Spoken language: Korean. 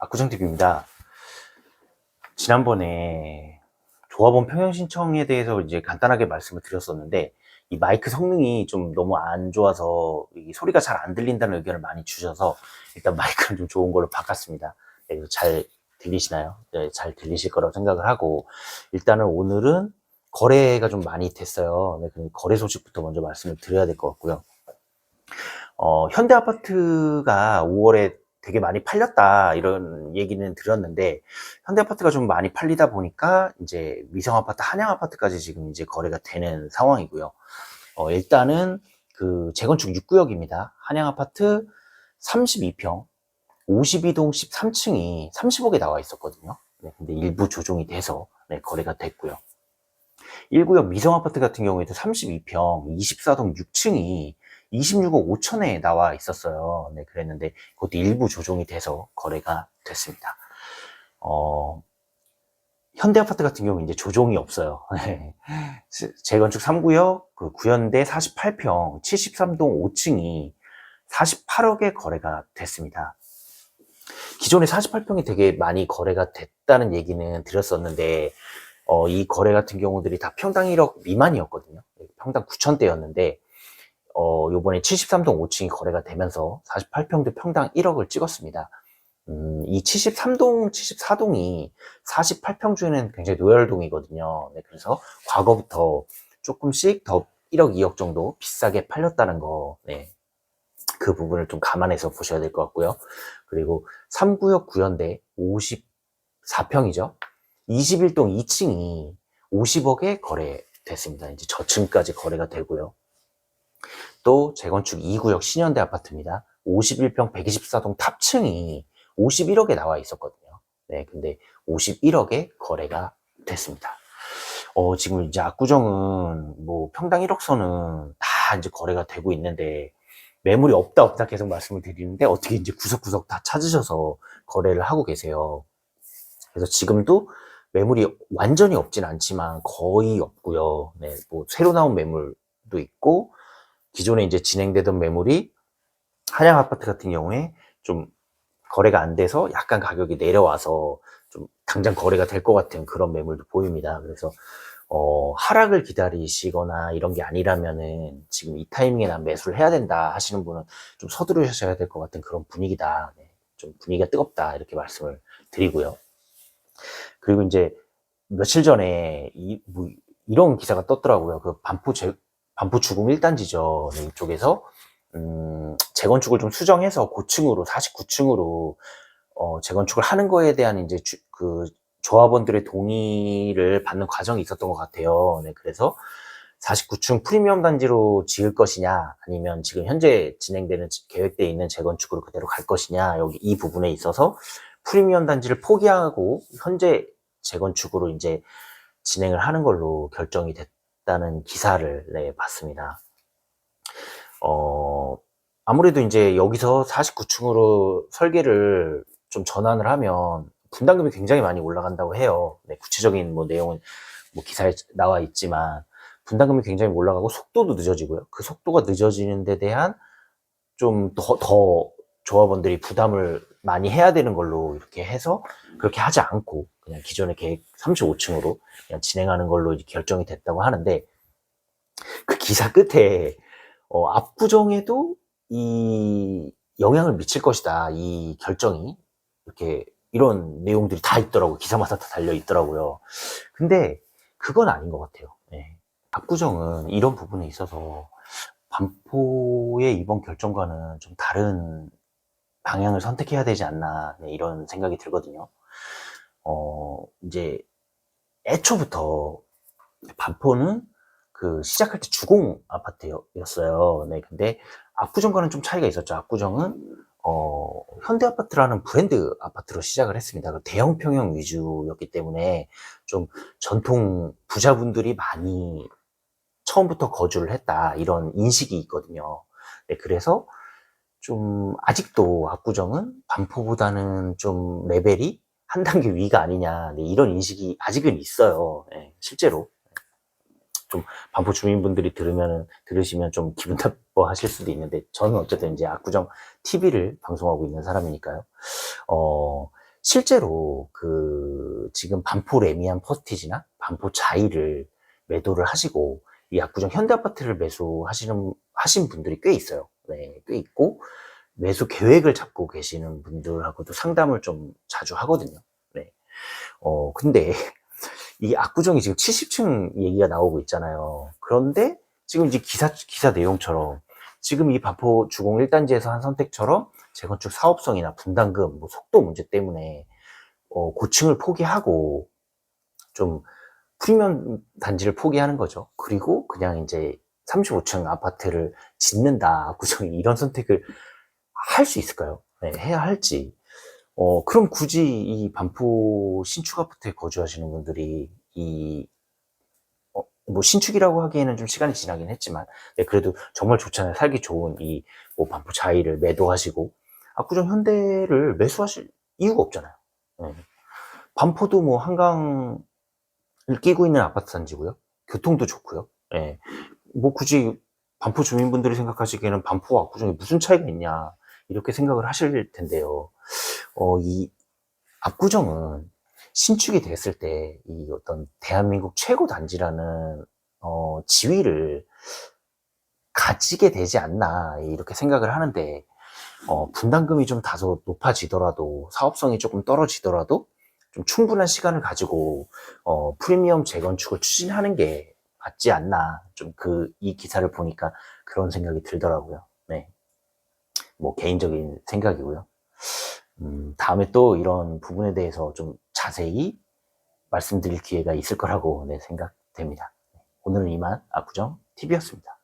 압구정TV입니다. 지난번에 조합원 평형 신청에 대해서 이제 간단하게 말씀을 드렸었는데, 이 마이크 성능이 좀 너무 안 좋아서 이 소리가 잘 안 들린다는 의견을 많이 주셔서 일단 마이크는 좀 좋은 걸로 바꿨습니다. 네, 잘 들리시나요? 네, 잘 들리실 거라고 생각을 하고, 일단은 오늘은 거래가 좀 많이 됐어요. 네, 거래 소식부터 먼저 말씀을 드려야 될 것 같고요. 어, 현대 아파트가 5월에 되게 많이 팔렸다 이런 얘기는 들었는데 현대 아파트가 좀 많이 팔리다 보니까 이제 위성 아파트, 한양 아파트까지 지금 이제 거래가 되는 상황이고요. 어, 일단은 그 재건축 6구역입니다. 한양 아파트 32평, 52동 13층이 30억에 나와 있었거든요. 네, 근데 일부 조정이 돼서 네, 거래가 됐고요. 1구역 미성 아파트 같은 경우에도 32평, 24동 6층이 26억 5천에 나와 있었어요. 네, 그랬는데 그것도 일부 조정이 돼서 거래가 됐습니다. 어, 현대아파트 같은 경우는 이제 조정이 없어요. 네. 재건축 3구역, 그 구현대 48평, 73동 5층이 48억에 거래가 됐습니다. 기존에 48평이 되게 많이 거래가 됐다는 얘기는 드렸었는데, 어, 이 거래 같은 경우들이 다 평당 1억 미만이었거든요. 평당 9천대였는데, 어, 요번에 73동 5층이 거래가 되면서 48평대 평당 1억을 찍었습니다. 음, 이 73동, 74동이 48평 중에는 굉장히 노열동이거든요. 네, 그래서 과거부터 조금씩 더 1억, 2억 정도 비싸게 팔렸다는 거, 네. 그 부분을 좀 감안해서 보셔야 될 것 같고요. 그리고 3구역 구현대 54평이죠. 21동 2층이 50억에 거래됐습니다. 이제 저층까지 거래가 되고요. 또 재건축 2구역 신현대 아파트입니다. 51평 124동 탑층이 51억에 나와 있었거든요. 네, 근데 51억에 거래가 됐습니다. 어, 지금 이제 압구정은 뭐 평당 1억 선은 다 이제 거래가 되고 있는데 매물이 없다 없다 계속 말씀을 드리는데 어떻게 이제 구석구석 다 찾으셔서 거래를 하고 계세요. 그래서 지금도 매물이 완전히 없진 않지만 거의 없고요. 네, 뭐 새로 나온 매물도 있고 기존에 이제 진행되던 매물이 한양 아파트 같은 경우에 좀 거래가 안 돼서 약간 가격이 내려와서 좀 당장 거래가 될 것 같은 그런 매물도 보입니다. 그래서 어, 하락을 기다리시거나 이런 게 아니라면은 지금 이 타이밍에 난 매수를 해야 된다 하시는 분은 좀 서두르셔야 될 것 같은 그런 분위기다. 네, 좀 분위기가 뜨겁다 이렇게 말씀을 드리고요. 그리고 이제 며칠 전에 이, 뭐 이런 기사가 떴더라고요. 그 반포 제, 반포 주공 1단지죠. 네, 이쪽에서 음, 재건축을 좀 수정해서 고층으로 49층으로 어, 재건축을 하는 거에 대한 이제 주, 그 조합원들의 동의를 받는 과정이 있었던 것 같아요. 네, 그래서 49층 프리미엄 단지로 지을 것이냐, 아니면 지금 현재 진행되는 계획되어 있는 재건축으로 그대로 갈 것이냐, 여기 이 부분에 있어서 프리미엄 단지를 포기하고 현재 재건축으로 이제 진행을 하는 걸로 결정이 됐 다는 기사를 네, 봤습니다. 어, 아무래도 이제 여기서 49층으로 설계를 좀 전환을 하면 분담금이 굉장히 많이 올라간다고 해요. 네, 구체적인 뭐 내용은 뭐 기사에 나와 있지만 분담금이 굉장히 올라가고 속도도 늦어지고요. 그 속도가 늦어지는 데 대한 좀 더, 더 조합원들이 부담을 많이 해야 되는 걸로 이렇게 해서 그렇게 하지 않고 그냥 기존의 계획 35층으로 그냥 진행하는 걸로 결정이 됐다고 하는데 그 기사 끝에 어, 압구정에도 이 영향을 미칠 것이다. 이 결정이 이렇게 이런 내용들이 다 있더라고요. 기사마다 다 달려 있더라고요. 근데 그건 아닌 것 같아요. 네. 압구정은 이런 부분에 있어서 반포의 이번 결정과는 좀 다른 방향을 선택해야 되지 않나 네, 이런 생각이 들거든요. 어, 이제 애초부터 반포는 그 시작할 때 주공 아파트였어요. 네, 근데 압구정과는 좀 차이가 있었죠. 압구정은 어, 현대 아파트라는 브랜드 아파트로 시작을 했습니다. 그 대형 평형 위주였기 때문에 좀 전통 부자분들이 많이 처음부터 거주를 했다 이런 인식이 있거든요. 네, 그래서 좀 아직도 압구정은 반포보다는 좀 레벨이 한 단계 위가 아니냐 네, 이런 인식이 아직은 있어요. 네, 실제로 좀 반포 주민분들이 들으면 들으시면 좀 기분 나빠하실 수도 있는데 저는 어쨌든 이제 압구정 TV를 방송하고 있는 사람이니까요. 어 실제로 그 지금 반포 레미안 퍼스티지나 반포 자이를 매도를 하시고 이 압구정 현대 아파트를 매수하시는 하신 분들이 꽤 있어요. 네, 꽤 있고 매수 계획을 잡고 계시는 분들하고도 상담을 좀 자주 하거든요. 네. 어, 근데 이 압구정이 지금 70층 얘기가 나오고 있잖아요. 그런데 지금 이제 기사, 기사 내용처럼 지금 이 반포 주공 1단지에서 한 선택처럼 재건축 사업성이나 분담금, 뭐 속도 문제 때문에 어, 고층을 포기하고 좀 프리미엄 단지를 포기하는 거죠. 그리고 그냥 이제 35층 아파트를 짓는다. 압구정이 이런 선택을 할 수 있을까요? 네, 해야 할지. 어, 그럼 굳이 이 반포 신축 아파트에 거주하시는 분들이 이, 어, 뭐 신축이라고 하기에는 좀 시간이 지나긴 했지만, 네, 그래도 정말 좋잖아요. 살기 좋은 이, 뭐 반포 자이를 매도하시고, 압구정 현대를 매수하실 이유가 없잖아요. 네. 반포도 뭐 한강을 끼고 있는 아파트 단지고요. 교통도 좋고요. 예. 뭐 굳이 반포 주민분들이 생각하시기에는 반포와 압구정에 무슨 차이가 있냐 이렇게 생각을 하실 텐데요. 어, 이 압구정은 신축이 됐을 때 이 어떤 대한민국 최고 단지라는 어, 지위를 가지게 되지 않나 이렇게 생각을 하는데 어, 분담금이 좀 다소 높아지더라도 사업성이 조금 떨어지더라도 좀 충분한 시간을 가지고 어, 프리미엄 재건축을 추진하는 게 맞지 않나 좀 그 이 기사를 보니까 그런 생각이 들더라고요. 네, 뭐 개인적인 생각이고요. 음, 다음에 또 이런 부분에 대해서 좀 자세히 말씀드릴 기회가 있을 거라고 네, 생각됩니다. 오늘은 이만 압구정 TV였습니다.